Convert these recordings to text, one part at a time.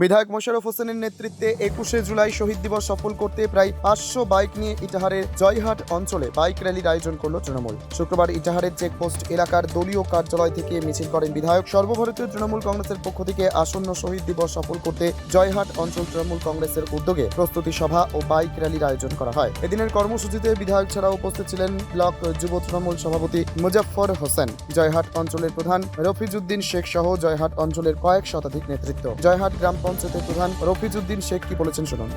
বিধায়ক মোশাররফ হোসেনের নেতৃত্বে একুশে জুলাই শহীদ দিবস সফল করতে প্রায় পাঁচশো বাইক নিয়ে ইটাহারের জয়হাট অঞ্চলে বাইক র্যালির আয়োজন করল তৃণমূল। শুক্রবার ইটাহারের চেকপোস্ট এলাকার দলীয় কার্যালয় থেকে মিছিল করেন বিধায়ক। সর্বভারতীয় তৃণমূল কংগ্রেসের পক্ষ থেকে আসন্ন শহীদ দিবস সফল করতে জয়হাট অঞ্চল তৃণমূল কংগ্রেসের উদ্যোগে প্রস্তুতি সভা ও বাইক র্যালির আয়োজন করা হয়। এদিনের কর্মসূচিতে বিধায়ক ছাড়াও উপস্থিত ছিলেন ব্লক যুব তৃণমূল সভাপতি মুজাফফর হোসেন, জয়হাট অঞ্চলের প্রধান রফিজউদ্দিন শেখ সহ জয়হাট অঞ্চলের কয়েক শতাধিক নেতৃত্ব। জয়হাট গ্রাম পঞ্চায়েতের প্রধান রফিজউদ্দিন শেখ কি বলেছেন শুনুন।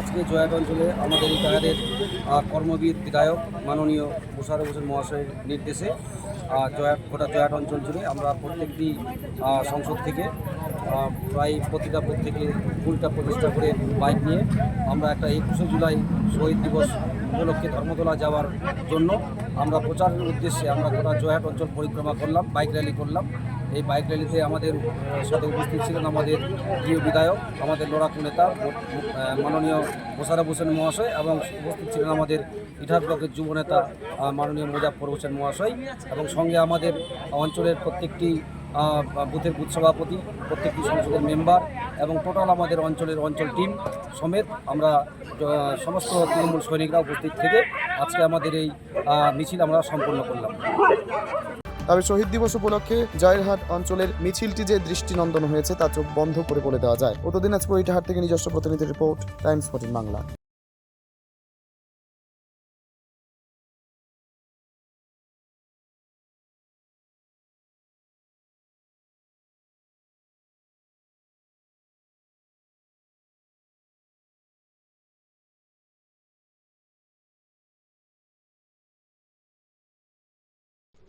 আজকে জয়াট অঞ্চলে আমাদের এই আহ, কর্মবীর বিধায়ক মাননীয় মুশারফ হোসেন মহাশয়ের নির্দেশে জয়াট গোটা জয়াট অঞ্চল জুড়ে আমরা প্রত্যেকটি সংসদ থেকে প্রায় প্রতিটা থেকে কুড়িটা প্রতিষ্ঠা করে বাইক নিয়ে আমরা একটা একুশে জুলাই শহীদ দিবস উপলক্ষে ধর্মতলা যাওয়ার জন্য আমরা প্রচারের উদ্দেশ্যে আমরা গোটা জয়াট অঞ্চল পরিক্রমা করলাম বাইক র্যালি করলাম। এই বাইক র্যালিতে আমাদের সাথে উপস্থিত ছিলেন আমাদের প্রিয় বিধায়ক, আমাদের লড়াকু নেতা মাননীয় মোশারফ হোসেন মহাশয় এবং উপস্থিত ছিলেন আমাদের ইটার ব্লকের যুব নেতা মাননীয় মুজাফর হোসেন মহাশয় এবং সঙ্গে আমাদের অঞ্চলের প্রত্যেকটি বুথের বুথ সভাপতি, প্রত্যেকটি সংসদের মেম্বার এবং টোটাল আমাদের অঞ্চলের অঞ্চল টিম সমেত আমরা সমস্ত তৃণমূল সৈনিকরা উপস্থিত থেকে আজকে আমাদের এই মিছিল আমরা সম্পন্ন করলাম। তবে শহীদ দিবস উপলক্ষে জয়েরহাট অঞ্চলের মিছিলটি যে দৃষ্টিনন্দন হয়েছে, তা চোখ বন্ধ করে বলে দেওয়া যায়। উত্তর দিনাজপুর ইটাহার থেকে নিজস্ব প্রতিনিধি রিপোর্ট, টাইমস ফোর্টিন বাংলা।